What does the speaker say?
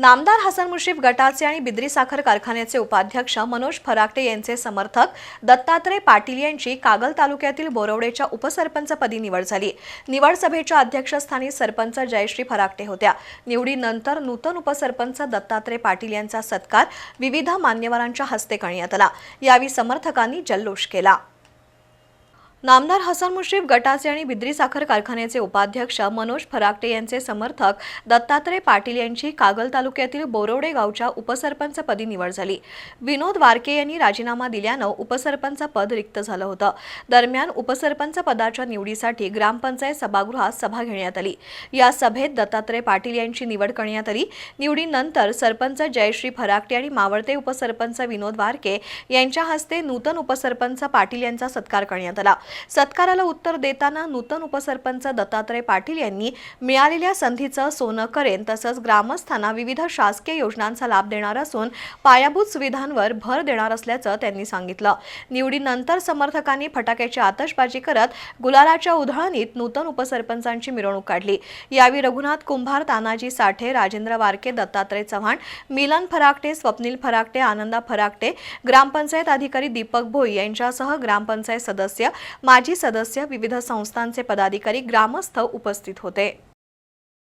नामदार हसन मुश्रीफ गटाचे आणि बिद्री साखर कारखान्याचे उपाध्यक्ष मनोज फराकटे यांचे समर्थक दत्तात्रय पाटील यांची कागल तालुक्यातील बोरवडेच्या उपसरपंचपदी निवड झाली. निवड सभेच्या अध्यक्षस्थानी सरपंच जयश्री फराकटे होत्या. निवडीनंतर नूतन उपसरपंच दत्तात्रय पाटील यांचा सत्कार विविध मान्यवरांच्या हस्ते करण्यात आला. यावेळी समर्थकांनी जल्लोष केला. नामदार हसन मुश्रीफ गटाचे आणि बिद्री साखर कारखान्याचे उपाध्यक्ष मनोज फराकटे यांचे समर्थक दत्तात्रय पाटील यांची कागल तालुक्यातील बोरवडे गावच्या उपसरपंचपदी निवड झाली. विनोद वारके यांनी राजीनामा दिल्यानं उपसरपंच पद रिक्त झालं होतं. दरम्यान उपसरपंच पदाच्या निवडीसाठी ग्रामपंचायत सभागृहात सभा घेण्यात आली. या सभेत दत्तात्रय पाटील यांची निवड करण्यात आली. निवडीनंतर सरपंच जयश्री फराकटे आणि मावळते उपसरपंच विनोद वारके यांच्या हस्ते नूतन उपसरपंच पाटील यांचा सत्कार करण्यात आला. सत्काराला उत्तर देताना नूतन उपसरपंच दत्तात्रय पाटील यांनी मिळालेल्या संधीचं सोनं करेन तसंच ग्रामस्थांना विविध शासकीय योजनांचा लाभ देणार असून पायाभूत सुविधांवर भर देणार असल्याचं त्यांनी सांगितलं. निवडीनंतर समर्थकांनी फटाक्याची आतषबाजी करत गुलालाच्या उधळणीत नूतन उपसरपंचांची मिरवणूक काढली. यावेळी रघुनाथ कुंभार तानाजी साठे राजेंद्र वारके दत्तात्रय चव्हाण मिलन फराकटे स्वप्नील फराकटे आनंदा फराकटे ग्रामपंचायत अधिकारी दीपक भोई यांच्यासह ग्रामपंचायत सदस्य माजी सदस्य विविध संस्थांचे पदाधिकारी ग्रामस्थ उपस्थित होते.